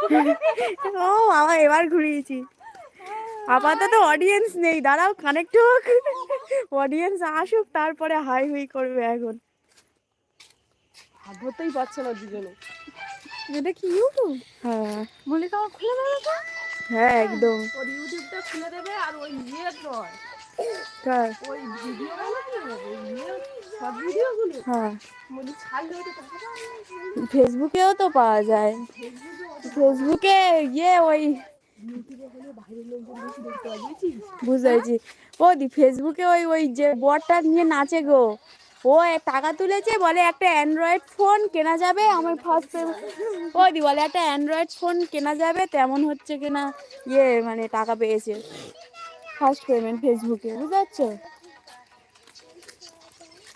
ও বাবা এবার ঘুরিয়েছি। আপাতত অডিয়েন্স নেই দাঁড়াও কানেক্ট হোক। অডিয়েন্স আসুক তারপরে হাই হুই করবে এখন। হাত ধরতেই পারছে না দুজনে। এটা কি ইউটিউব হ্যাঁ। আমার খুলে দেবে তো হ্যাঁ একদম। ওর ইউটিউবটা খুলে দেবে আর ওই ইয়ে নয়। কার? ওই ভিডিও হ্যাঁ মনে টাকা ফেসবুকেও তো পাওয়া যায়। ফেসবুকে ইয়ে ওই ইউটিউবে হলে বাইরের লোকজন বেশি দেখতে পাবে বুঝেছিস? বুঝাইছি ও দি ফেসবুকে ওই ওই যে বরটা নিয়ে নাচে গো। ও টাকা তুলেছে বলে একটা অ্যান্ড্রয়েড ফোন কেনা যাবে আমার ফার্স্ট ও দি বলে একটা অ্যান্ড্রয়েড ফোন কেনা যাবে তেমন হচ্ছে কিনা ইয়ে মানে টাকা পেয়েছে। ফার্স্ট পেমেন্ট ফেসবুকে বুঝতে পারছ?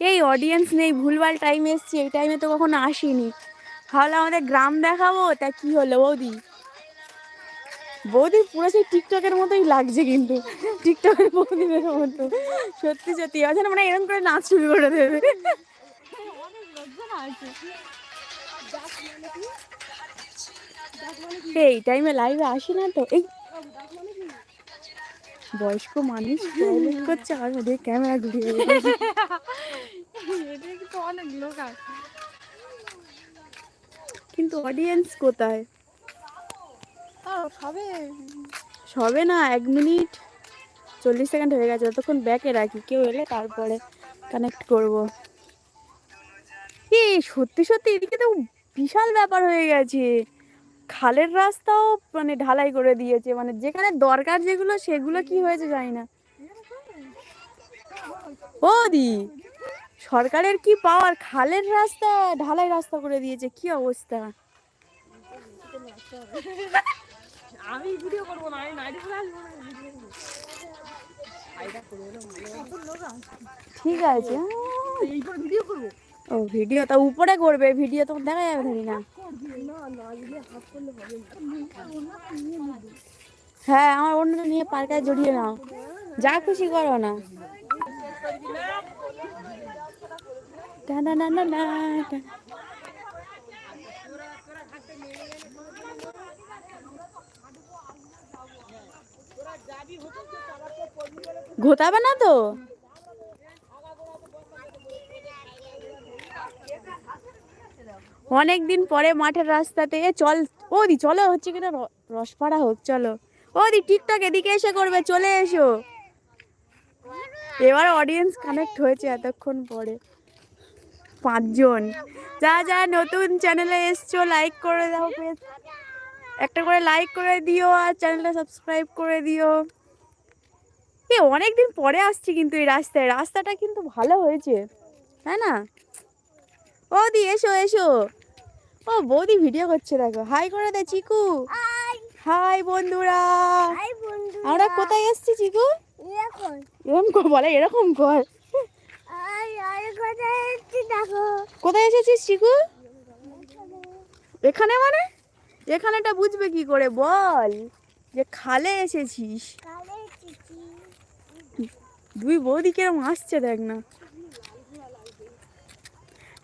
এই অডিয়েন্স নেই, ভুলভাল টাইম এসছে, এই টাইমে তো কখনো আসিনি। ভাবলাম আমাদের গ্রাম দেখাবো, তা কি হলো বৌদি? বৌদি পুরো সেই টিকটকের মতোই লাগছে কিন্তু টিকটকের বৌদিদের মতো। সত্যি সত্যি আছে মানে এরকম করে নাচ শুরু করে দেবে। এই টাইমে লাইভে আসি না তো, এই বয়স্ক মানুষ করছে, আর ওদের ক্যামেরা ঘুরিয়ে কিন্তু অনেক লোক আছে। কিন্তু অডিয়েন্স কোথায়? সবে সবে না এক মিনিট চল্লিশ সেকেন্ড হয়ে গেছে ততক্ষণ ব্যাকে রাখি কেউ এলে তারপরে কানেক্ট করব। কি সত্যি সত্যি এদিকে তো বিশাল ব্যাপার হয়ে গেছে। খালের রাস্তাও মানে ঢালাই করে দিয়েছে মানে যেখানে দরকার যেগুলো সেগুলো কি হয়েছে জানি না। ও দি। সরকারের কি পাওয়ার খালের রাস্তা ঢালাই রাস্তা করে দিয়েছে কি অবস্থা? আমি ভিডিও করব না আমি নাইটি করে আসব না ভিডিও করব। আইডা করব না কত লোক আছে। ঠিক আছে। ভিডিও করব। ও ভিডিও তা উপরে করবে ভিডিও তো দেখা যাবে ধরি না। হ্যাঁ আমার অন্যটা নিয়ে পার্কায় জড়িয়ে নাও। যা খুশি করো না। না না না না। ঘোতাবে না তো? অনেক দিন পরে মাঠের রাস্তাতে চল, ও দি, চলো হচ্ছে কিনা রসপাড়া হোক, চলো। ও দি, টিকটক এদিকে এসে করবে, চলে এসো। এবার অডিয়েন্স কানেক্ট হয়েছে এতক্ষণ পরে। পাঁচজন। যা যা নতুন চ্যানেলে এসছো লাইক করে দাও পেজ একটা করে লাইক করে দিও আর চ্যানেলটা সাবস্ক্রাইব করে দিও। এ অনেক দিন পরে আসছি কিন্তু এই রাস্তায়। রাস্তাটা কিন্তু ভালো হয়েছে তাই না? ও দি এসো এসো। ও বৌদি ভিডিও করছে দেখো। হাই করে দে চিকু। হাই বন্ধুরা। আমরা কোথায় এসছি চিকু? এরকম কর বলে এরকম কর। কোথায় এসেছিস চিকু এখানে মানে? এখানেটা বুঝবে কি করে? বল। যে খালে এসেছিস। দুই বৌদি কেরম আসছে দেখ না।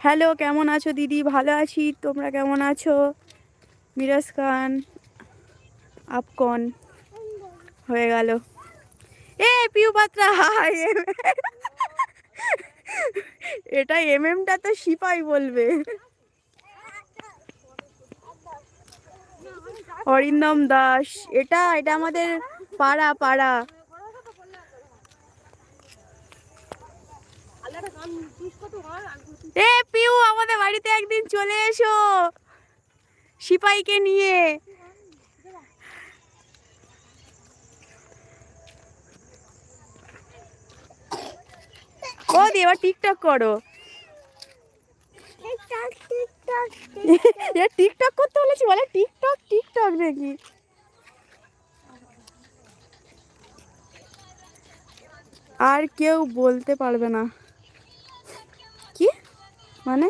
হ্যালো কেমন আছো দিদি? ভালো আছি। তোমরা কেমন আছো? মিরাজ খান আপকন হয়ে গেল। এ পিউ পাত্রা হাই এটা এম এমটা তো সিপাই বলবে। অরিন্দম দাস, এটা এটা আমাদের পাড়া পাড়া। এ পিউ, আমাদের বাড়িতে একদিন চলে এসো। সিপাইকে নিয়ে। ও দি এবার টিকটক করো। টিকটক করতে বলেছি বলে টিকটক টিকটক নাকি? আর কেউ বলতে পারবে না। কি? মানে?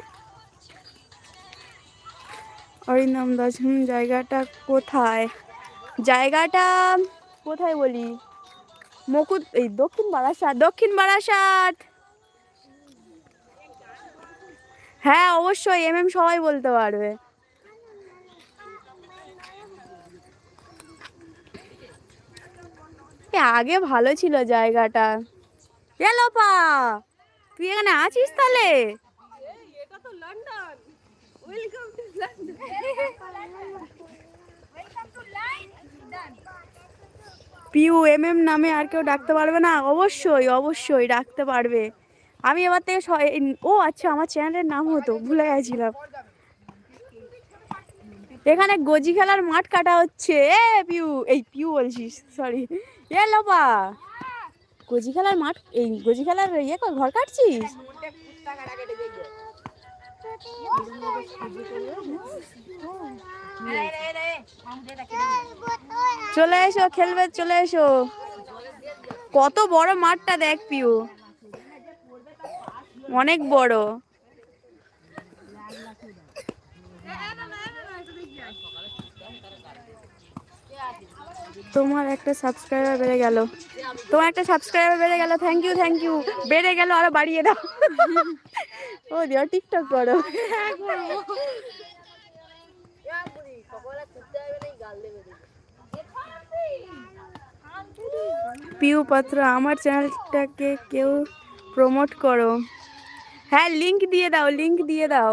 অরিন্দম দাস, হুম, জায়গাটা কোথায়? জায়গাটা কোথায় বলি? মুকুট, এই দক্ষিণ বারাসাত দক্ষিণ বারাসাত। হ্যাঁ অবশ্যই এম এম সবাই বলতে পারবে। আগে ভালো ছিল জায়গাটা। এলো পা, তুই এখানে আছিস তাহলে? পিউ এম এম নামে আর কেউ ডাকতে পারবে না? অবশ্যই অবশ্যই, ডাকতে পারবে। আমি এবার থেকে ও আচ্ছা আমার চ্যানেলের নাম হতো, ভুলে গেছিলাম। এখানে গজি খেলার মাঠ কাটা হচ্ছে। এ, পিউ, এই পিউ বলছিস সরি এ, লোপা। গজি খেলার মাঠ, এই গজি খেলার ইয়ে ঘর কাটছিস? চলে এসো, খেলবে, চলে এসো। কত বড় মাঠটা দেখ, পিউ। অনেক বড়। তোমার একটা সাবস্ক্রাইবার বেড়ে গেল। তোমার একটা সাবস্ক্রাইবার বেড়ে গেল। থ্যাংক ইউ থ্যাংক ইউ বেড়ে গেল, আরও বাড়িয়ে দাও। ও দিও টিকটক করো। পিউ পাত্র, আমার চ্যানেলটাকে কেউ প্রমোট করো। হ্যাঁ লিংক দিয়ে দাও লিংক দিয়ে দাও।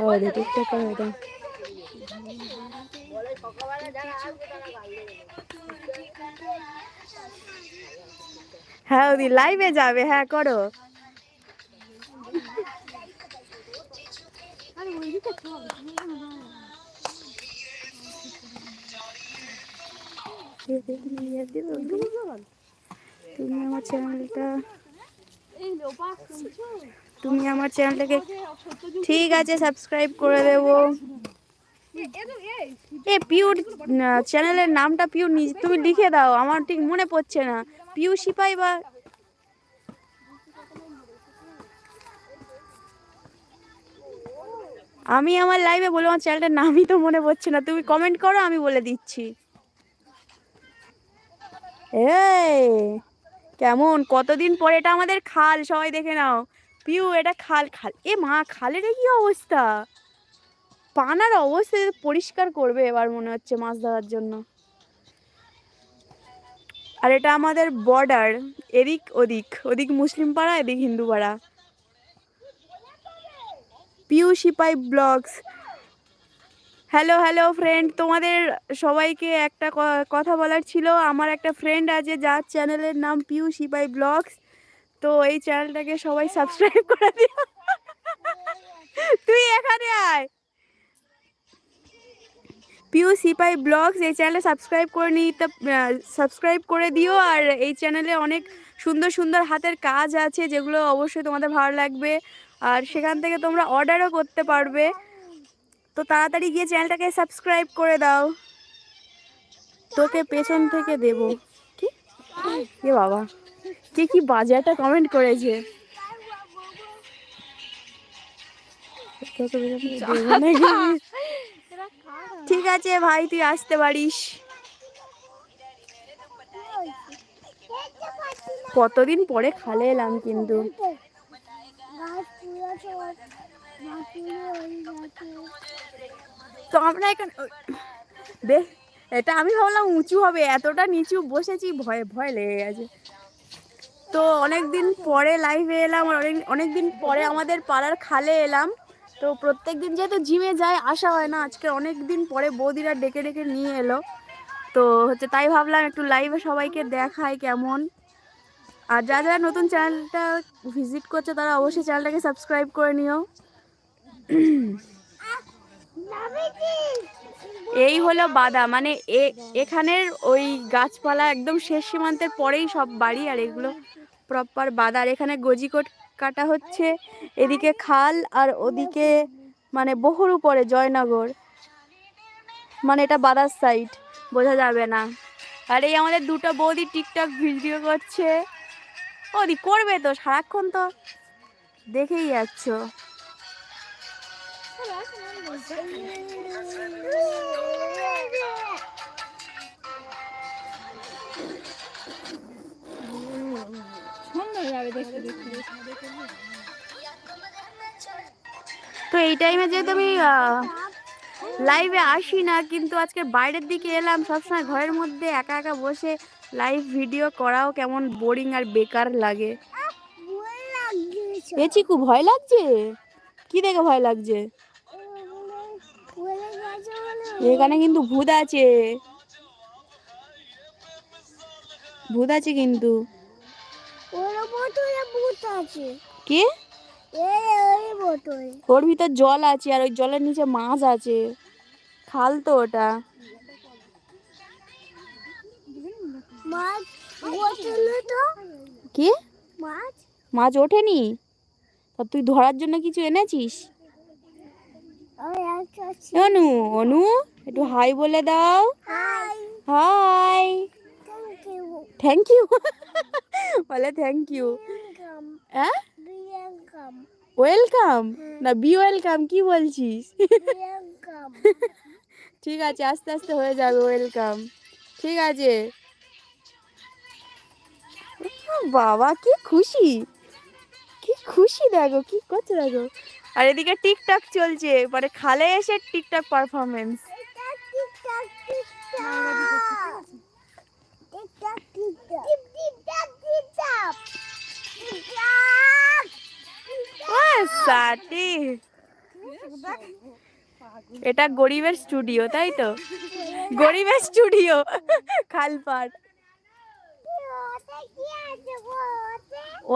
ও করো এটা হ্যাঁ ওদি লাইভে যাবে হ্যাঁ করো। তুমি আমার চ্যানেলটা তুমি আমার চ্যানেলটাকে ঠিক আছে সাবস্ক্রাইব করে দেবো। এ, পিউর চ্যানেলের নামটা পিউ নিজ তুমি লিখে দাও, আমার ঠিক মনে পড়ছে না। পিউ সিপাই বা আমি আমার লাইভে বলে, আমার চ্যানেলটার নামই তো মনে পড়ছে না। তুমি কমেন্ট করো, আমি বলে দিচ্ছি। এই! কেমন? কতদিন পরে? এটা আমাদের খাল, সবাই দেখে নাও। পিউ, এটা খাল খাল। এ মা, খালের কি অবস্থা? পানার অবস্থা পরিষ্কার করবে এবার মনে হচ্ছে মাছ ধরার জন্য। আর এটা আমাদের বর্ডার এদিক ওদিক। ওদিক মুসলিম পাড়া, এদিক হিন্দু পাড়া। Piu, Sipai vlogs. Hello hello friend তোমাদের সবাইকে একটা কথা বলার ছিল। আমার একটা ফ্রেন্ড আছে, যার চ্যানেলের নাম পিউ সিপাই ব্লগস তো এই চ্যানেলটাকে সবাই সাবস্ক্রাইব করে দিও। তুই এখানে আয়। পিউ সিপাই ব্লগস এই চ্যানেলে সাবস্ক্রাইব করে নিতে সাবস্ক্রাইব করে দিও। আর এই চ্যানেলে অনেক সুন্দর সুন্দর হাতের কাজ আছে, যেগুলো অবশ্যই তোমাদের ভালো লাগবে। আর সেখান থেকে তোমরা অর্ডারও করতে পারবে। তো তাড়াতাড়ি গিয়ে চ্যানেলটাকে সাবস্ক্রাইব করে দাও। তোকে পেছন থেকে দেব। কি? এ বাবা। কে কি বাজে একটা কমেন্ট করেছে? ঠিক আছে ভাই, তুই আসতে পারিস। কতদিন পরে খালে এলাম কিন্তু। তো আমরা এখানে দেখ এটা আমি ভাবলাম উঁচু হবে, এতটা নিচু বসেছি, ভয়ে, ভয় লেগে গেছে। তো অনেক দিন পরে লাইভে এলাম, আর অনেক অনেক দিন পরে আমাদের পাড়ার খালে এলাম। তো প্রত্যেক দিন যেহেতু জিমে যায়, আসা হয় না, আজকে অনেক দিন পরে বৌদিরা ডেকে ডেকে নিয়ে এলো। তো হচ্ছে তাই ভাবলাম একটু লাইভে সবাইকে দেখায় কেমন। আর যারা যারা নতুন চ্যানেলটা ভিজিট করছে, তারা অবশ্যই চ্যানেলটাকে সাবস্ক্রাইব করে নিও। এই হলো বাদা মানে এখানের ওই গাছপালা একদম শেষ সীমান্তের পরেই সব বাড়ি, আর এগুলো প্রপার বাদা। আর এখানে গজিকোট কাটা হচ্ছে, এদিকে খাল আর ওদিকে মানে বহুর উপরে জয়নগর। মানে এটা বাদার সাইড বোঝা যাবে না। আর এই আমাদের দুটো বৌদি টিকটক ভিডিও করছে। ওদি করবে তো, সারাক্ষণ তো দেখেই যাচ্ছ। তো এই টাইমে যেহেতু আমি লাইভে আসি না কিন্তু আজকে বাইরের দিকে এলাম সবসময় ঘরের মধ্যে একা একা বসে লাইভ ভিডিও করাও কেমন বোরিং আর বেকার লাগে। এ চিকু ভয় লাগছে? কি দেখে ভয় লাগছে? এখানে কিন্তু ভূত আছে। ভূত আছে কিন্তু। কি? ওর ভিতর জল আছে আর ওই জলের নিচে মাছ আছে। খাল তো ওটা। কি? মাছ? মাছ ওঠেনি? তা তুই ধরার জন্য কিছু এনেছিস? অনু অনু একটু হাই বলে দাও। হাই থ্যাংক ইউ বলে থ্যাংক ইউ হ্যাঁ? ওয়েলকাম না বি ওয়েলকাম কি বলছিস? ঠিক আছে আস্তে আস্তে হয়ে যাবে ওয়েলকাম ঠিক আছে। বাবা কি খুশি। কি খুশি দেখো কি করছে দেখো। আর এদিকে টিকটক চলছে পরে খালে এসে টিকটক পারফরমেন্স এটা গরিবের স্টুডিও তাই তো? গরিবের স্টুডিও খালপাট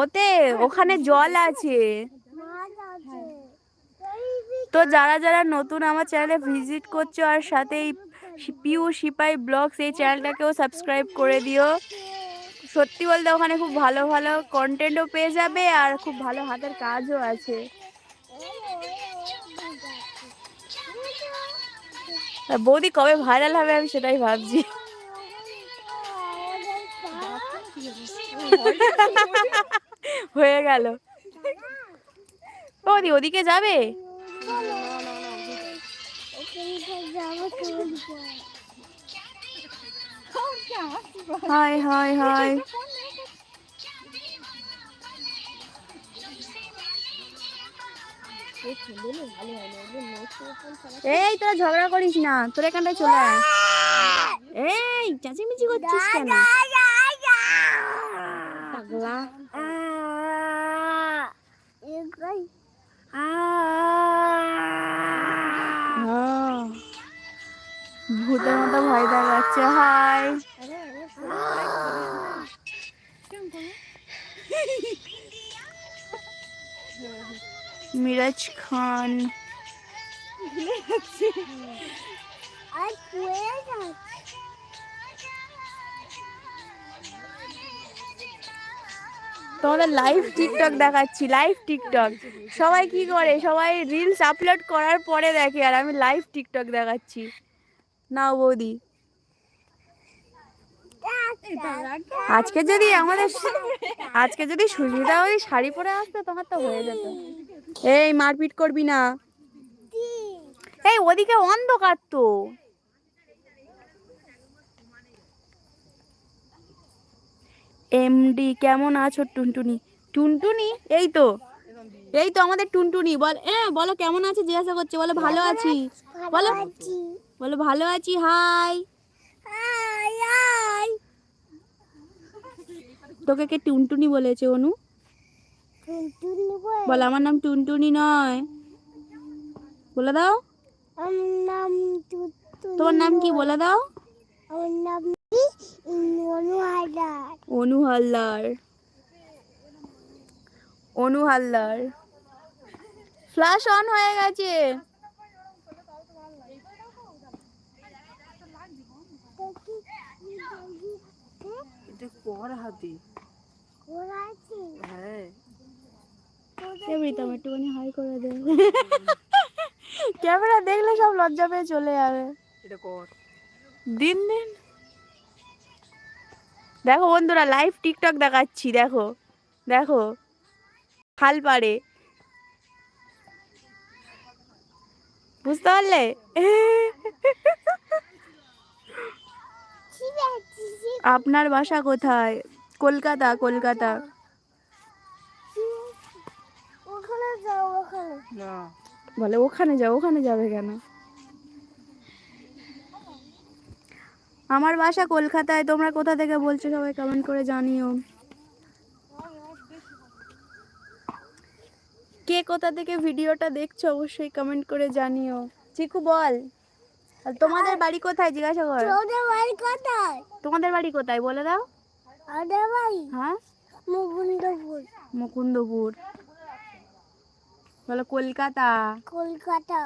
ওতে, ওখানে জল আছে। তো যারা যারা নতুন আমার চ্যানেলে ভিজিট করছ আর সাথে এই পিউ সিপাই ব্লগস এই চ্যানেলটাকেও সাবস্ক্রাইব করে দিও। সত্যি বলতে ওখানে খুব ভালো ভালো কন্টেন্টও পেয়ে যাবে আর খুব ভালো হাতের কাজও আছে। বৌদি কবে ভাইরাল হবে আমি সেটাই ভাবছি। হয়ে গেল। বৌদি ওদিকে যাবে? হাই হাই হাই এই, তোরা ঝগড়া করিস না। তোর এখানটায় চলে এই, চাচিমিচি করছিস কেন? পাগলা। হ্যাঁ। মতো ভয় হাই। মিরাজ খান। তোমাদের লাইভ টিকটক দেখাচ্ছি লাইভ টিকটক সবাই কি করে? সবাই রিলস আপলোড করার পরে দেখে, আর আমি লাইভ টিকটক দেখাচ্ছি। নাও বৌদি। আজকে যদি আমাদের আজকে যদি সুস্মিতা ওই শাড়ি পরে আসতো তোমার তো হয়ে যেত। এই মারপিট করবি না। এই ওদিকে অন্ধকার তো। এমডি কেমন আছো টুনটুনি? টুনটুনি? এই তো। এই তো আমাদের টুনটুনি। বল এ, বলো কেমন আছে? জিজ্ঞাসা করছে। বলো, ভালো আছি? বলো বলো ভালো আছি। Hi hi. তোকে কে টুনটুনি বলেছে অনু? বল। আমার নাম টুনটুনি নয়। বলে দাও। নাম তোমার নাম কি বলে দাও। অনু হালদার। অনু হালদার। ফ্ল্যাশ অন হয়ে গেছে। এটা কর হাতি ওরা আছে হ্যাঁ প্রীতম একটুখানি হাই করে দে। ক্যামেরা দেখলে সব লজ্জা পেয়ে চলে যাবে। এটা কর। দিন দিন। দেখো বন্ধুরা লাইভ টিকটক দেখাচ্ছি দেখো। দেখো খাল পাড়ে। বুঝতে পারলে? আপনার বাসা কোথায়? কলকাতা কলকাতা। ওখানে যাও ওখানে। না। বলে ওখানে যাও ওখানে যাবে কেন? আমার বাসা কলকাতায় তোমরা কোথা থেকে বলছো সবাই কমেন্ট করে জানিও। কে কোথা থেকে ভিডিওটা দেখছ অবশ্যই কমেন্ট করে জানিও। চিকু বল। আর তোমাদের বাড়ি কোথায় জিজ্ঞাসা কর। তোদের বাড়ি কোথায়? তোমাদের বাড়ি কোথায় বলে দাও। হ্যাঁ? মুকুন্দপুর। মুকুন্দপুর। বলো কলকাতা। কলকাতা।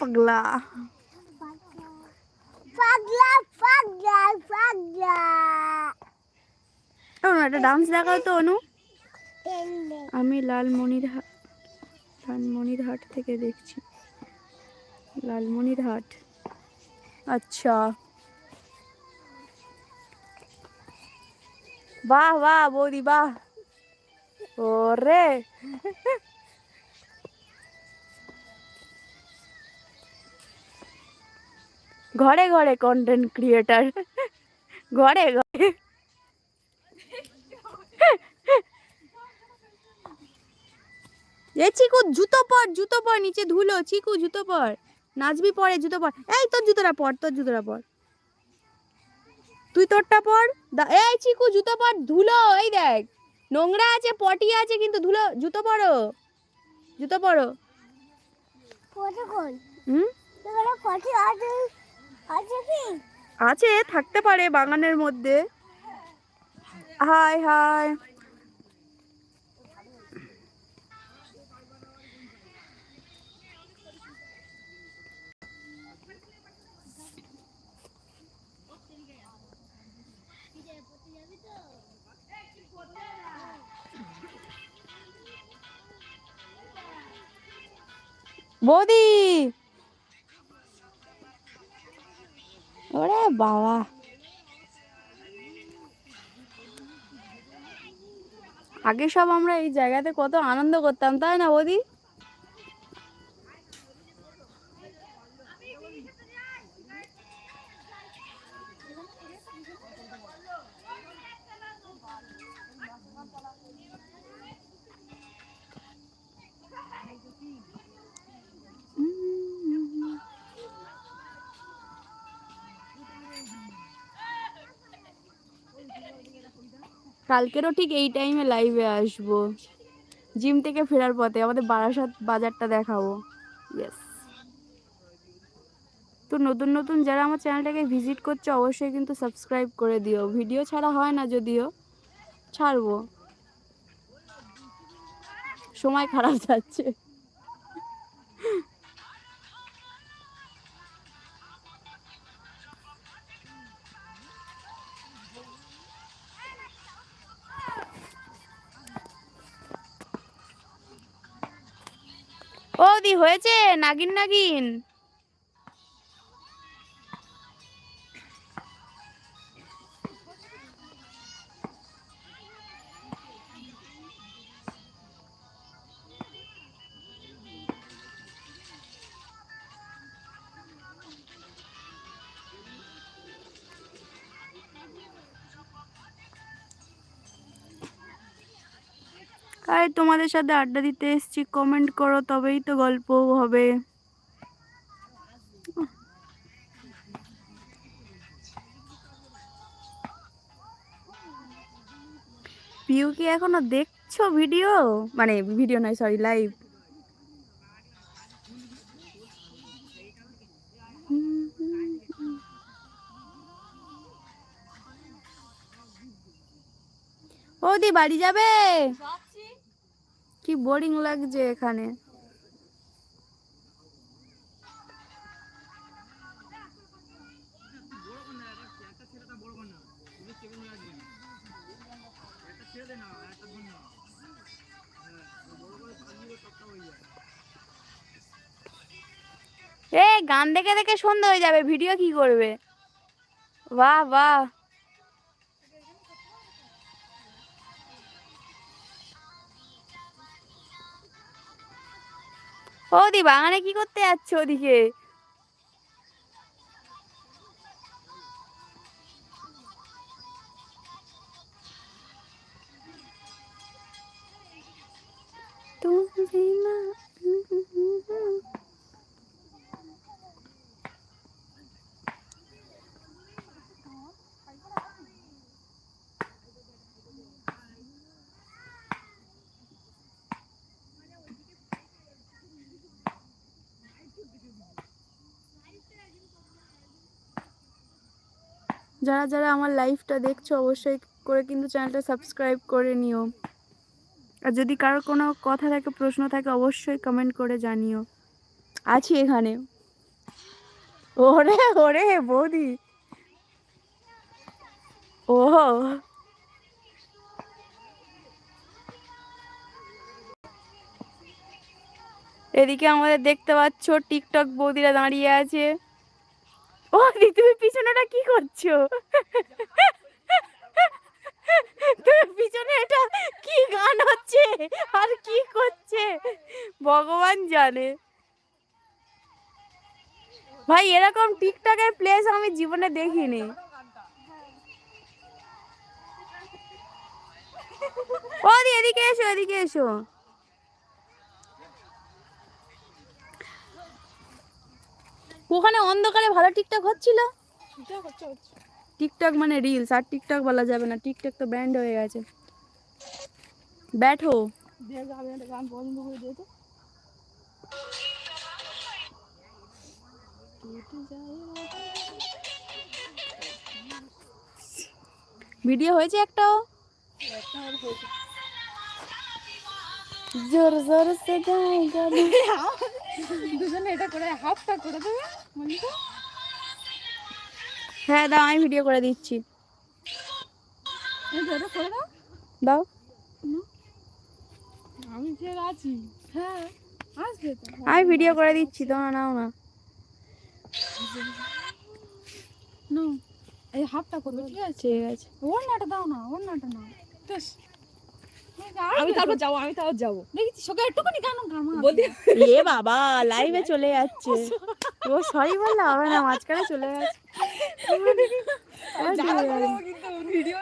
পাগলা। পাগলা পাগলা পাগলা। অনু একটা ডান্স দেখাও তো অনু। আমি লালমনিরহাট লালমনিরহাট থেকে দেখছি। লালমনিরহাট। আচ্ছা। বাহ বাহ, বৌদি, বাহ। ওরে। ঘরে ঘরে কন্টেন্ট ক্রিয়েটার ঘরে ঘরে। এ চিকু, জুতো পর জুতো পর, নিচে ধুলো। চিকু, জুতো পর। নাচবি পরে জুতো পর। এই তোর জুতোটা পর তোর জুতোটা পর। তুই তোরটা পর। দা- এই চিকু জুতো পর। ধুলো এই দেখ। নোংরা আছে পটি আছে কিন্তু ধুলো জুতো পরো। জুতো পরো। আছে থাকতে পারে বাগানের মধ্যে। Hi hi. বৌদি। ওরে বাবা। আগে সব আমরা এই জায়গাতে কত আনন্দ করতাম তাই না বৌদি? কালকেরও ঠিক এই টাইমে লাইভে আসব। জিম থেকে ফেরার পথে আমাদের বারাসাত বাজারটা দেখাবো। ইয়েস তো নতুন নতুন যারা আমার চ্যানেলটাকে ভিজিট করছে, অবশ্যই কিন্তু সাবস্ক্রাইব করে দিও। ভিডিও ছাড়া হয় না যদিও। ছাড়বো। সময় খারাপ যাচ্ছে। হয়েছে? নাগিন নাগিন। আরে তোমাদের সাথে আড্ডা দিতে এসছি কমেন্ট করো, তবেই তো গল্প হবে। পিউ কি এখনও দেখছ ভিডিও মানে ভিডিও নয় সরি লাইভ ওদি বাড়ি যাবে? কি বোরিং লাগছে এখানে? এ গান দেখে দেখে সন্ধ্যা হয়ে যাবে, ভিডিও কি করবে? বাহ বাহ। ওদি বাগানে কি করতে যাচ্ছ ওদিকে? তুমি না যারা যারা আমার লাইভটা দেখছ, অবশ্যই করে কিন্তু চ্যানেলটা সাবস্ক্রাইব করে নিও। আর যদি কারোর কোনো কথা থাকে, প্রশ্ন থাকে, অবশ্যই কমেন্ট করে জানিও। আছি এখানে। ওরে ওরে বৌদি। ওহো। এদিকে আমাদের দেখতে পাচ্ছ, টিকটক বৌদিরা দাঁড়িয়ে আছে। ও দি তুমি পিছনেটা কি করছ? তুমি পিছনে এটা কি গান হচ্ছে? আর কি করছে? ভগবান জানে। ভাই, এরকম টিকটকের প্লেস আমি জীবনে দেখিনি। ও দি এদিকে এসো এদিকে এসো। ওখানে অন্ধকারে ভালো টিকটক হচ্ছিল? টিকটক মানে রিলস আর টিকটক বলা যাবে না। টিকটক তো ব্যান্ড হয়ে গেছে। একটা তো। ভিডিও হয়েছে একটাও? জোর জোর সে গায়ে গালি দুজনে এটা করে হাফটা করে দেবে মনিকা? হ্যাঁ দাও আমি ভিডিও করে দিচ্ছি। তো করে দাও। দাও। আমি ফের আছি। হ্যাঁ আসবে তো। আমি ভিডিও করে দিচ্ছি তোমরা নাও না। নো এই হাফটা করবে ঠিক আছে? ঠিক আছে। ওর নাটা দাও না ওর নাটা না বেশ। আমি তারপর যাব আমি তারপর যাব। দেখেছি সকালে একটুখানি গান গান বলতে এ বাবা লাইভে চলে যাচ্ছে। ও সরি বললে হবে না মাঝখানে চলে যাচ্ছে ভিডিও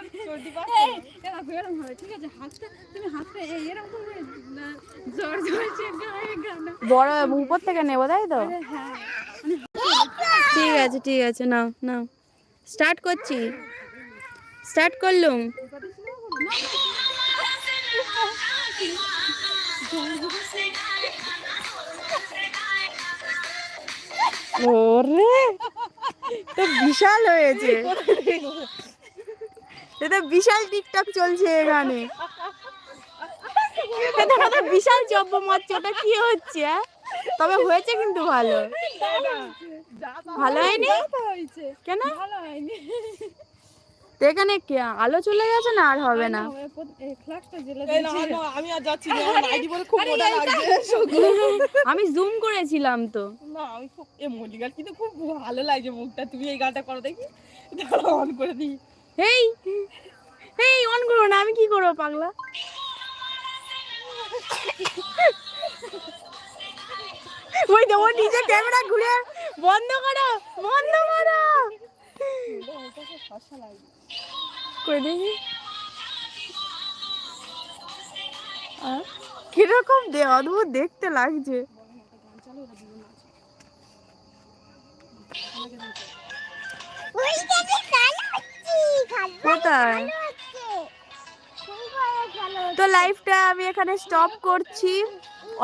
এরকম এরকম হবে ঠিক আছে হাতটা তুমি হাতটা এই এরকম করবে না জ্বর জ্বরছে গায়ে গানা বড় উপর থেকে নেব তাই তো? হ্যাঁ ঠিক আছে ঠিক আছে নাও নাও। স্টার্ট করছি। স্টার্ট করলুম। ওরে তো বিশাল হয়েছে। এটা বিশাল টিকটক চলছে এখানে। এটা বিশাল চব্য মারছে ওটা কি হচ্ছে? তবে হয়েছে কিন্তু ভালো। ভালো হয়নি? কেন? ভালো হয়নি। তো এখানে কি আলো চলে গেছে না আর হবে না? ফ্লাক্সটা না, না, আমি আর যাচ্ছি না আমার নাইটি খুব মোটা লাগছে। আমি জুম করেছিলাম তো। না আমি খুব এ মল্লিকার কিন্তু খুব ভালো লাগছে মুখটা। তুমি এই গানটা করো দেখি। অন করে দিই। এই এই অন করো না আমি কি করব পাগলা? ওই তো ও নিজে ক্যামেরা ঘুরে বন্ধ করো বন্ধ করো। করে দেখি। কীরকম দে অদ্ভুত দেখতে লাগছে। কোথায়? তো লাইফটা আমি এখানে স্টপ করছি।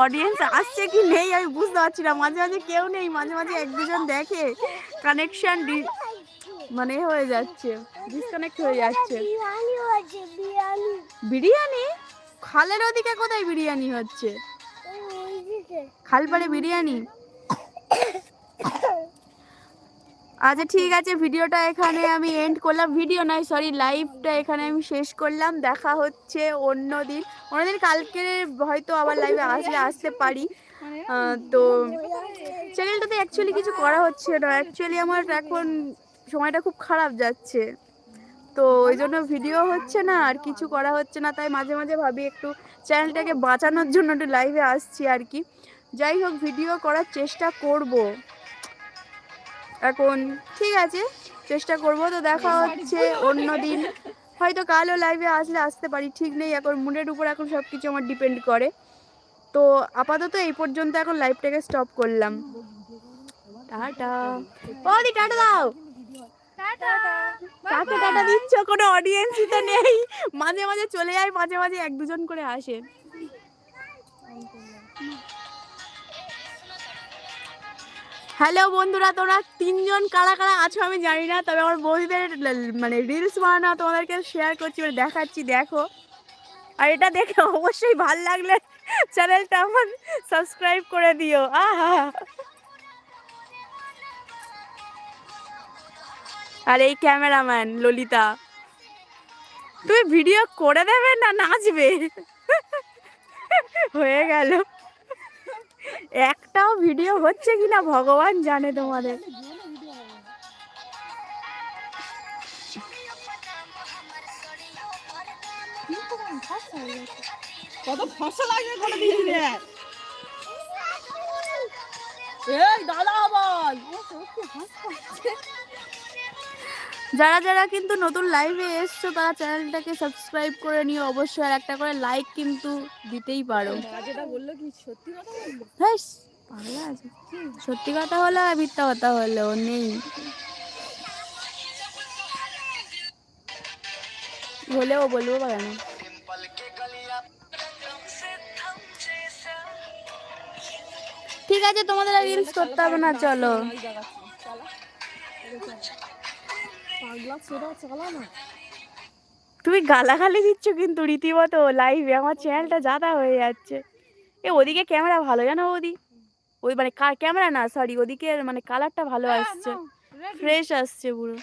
অডিয়েন্স আসছে কি নেই আমি বুঝতে পারছি না। মাঝে মাঝে কেউ নেই মাঝে মাঝে এক দুজন দেখে। কানেকশন মানে হয়ে যাচ্ছে ডিসকানেক্ট হয়ে যাচ্ছে। বিরিয়ানি? খালের ওদিকে কোথায় বিরিয়ানি হচ্ছে? খালপাড়ে বিরিয়ানি? আচ্ছা ঠিক আছে, ভিডিওটা এখানে আমি এন্ড করলাম। ভিডিও নয় সরি লাইভটা এখানে আমি শেষ করলাম। দেখা হচ্ছে অন্য দিন। অন্যদিন কালকে হয়তো আবার লাইভে আসলে আসতে পারি। তো চ্যানেলটাতে অ্যাকচুয়ালি কিছু করা হচ্ছে না। অ্যাকচুয়ালি আমার এখন সময়টা খুব খারাপ যাচ্ছে। তো ওই জন্য ভিডিও হচ্ছে না, আর কিছু করা হচ্ছে না। তাই মাঝে মাঝে ভাবি একটু চ্যানেলটাকে বাঁচানোর জন্য একটু লাইভে আসছি আর কি। যাই হোক ভিডিও করার চেষ্টা করব। এখন ঠিক আছে, চেষ্টা করব। তো দেখা হচ্ছে অন্য দিন। হয়তো কালও লাইভে আসলে আসতে পারি, ঠিক নেই। এখন মুডের উপর এখন সব কিছু আমার ডিপেন্ড করে। তো আপাতত এই পর্যন্ত এখন লাইভটাকে স্টপ করলাম। টাটা। ও দি টাটা দাও। কাকে টাটা। দিচ্ছ কোনো অডিয়েন্সই তো নেই। মাঝে মাঝে চলে যায় মাঝে মাঝে এক দুজন করে আসে। হ্যালো বন্ধুরা তোমরা তিনজন কারা কারা আছো আমি জানি না তবে আমার ল- মানে রিলস বানানো তোমাদেরকে শেয়ার করছি মানে দেখাচ্ছি দেখো। আর এটা দেখে অবশ্যই ভালো লাগলে চ্যানেলটা আমার সাবস্ক্রাইব করে দিও। আহা। আর এই ক্যামেরাম্যান, ললিতা। তুমি ভিডিও করে দেবে না নাচবে? হয়ে গেল। একটাও ভিডিও হচ্ছে কিনা ভগবান জানে তোমাদের। দাদা আবার। যারা যারা কিন্তু নতুন লাইভে এসছো তারা চ্যানেলটাকে সাবস্ক্রাইব করে নিও অবশ্যই আর একটা করে লাইক কিন্তু দিতেই পারো। মা বলল কি সত্যি কথা বলল? হ্যাঁ আছে। সত্যি কথা হলো আর মিথ্যা কথা হলো নেই। হলেও বলব বা কেন? ঠিক আছে তোমাদের আর রিলস করতে হবে না চলো। তুমি গালাগালি দিচ্ছ কিন্তু রীতিমতো লাইভে আমার চ্যানেলটা জাদা হয়ে যাচ্ছে। এ ওদিকে ক্যামেরা ভালো জানো ওদি ওই মানে ক্যামেরা না সরি ওদিকে মানে কালারটা ভালো আসছে। ফ্রেশ আসছে পুরো।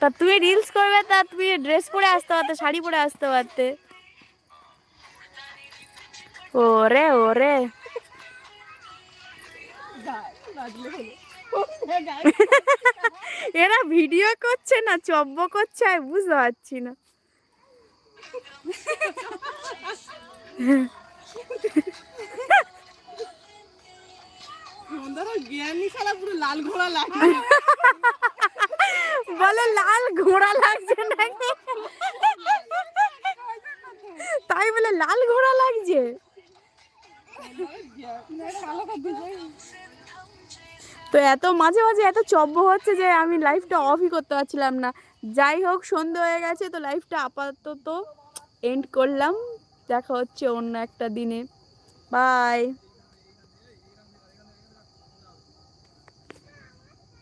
তা তুমি রিলস করবে তা তুমি ড্রেস পরে আসতে পারতে শাড়ি পরে আসতে পারতে। ওরে ওরে। এরা ভিডিও করছে না চব্য করছে আমি বুঝতে পারছি না। বলে লাল ঘোড়া লাগছে নাকি? তাই বলে লাল ঘোড়া লাগছে। তো এত মাঝে মাঝে এত চব্য হচ্ছে যে আমি লাইফটা অফই করতে পারছিলাম না। যাই হোক, সন্ধে হয়ে গেছে, তো লাইফটা আপাতত এন্ড করলাম। দেখা হচ্ছে অন্য একটা দিনে। বাই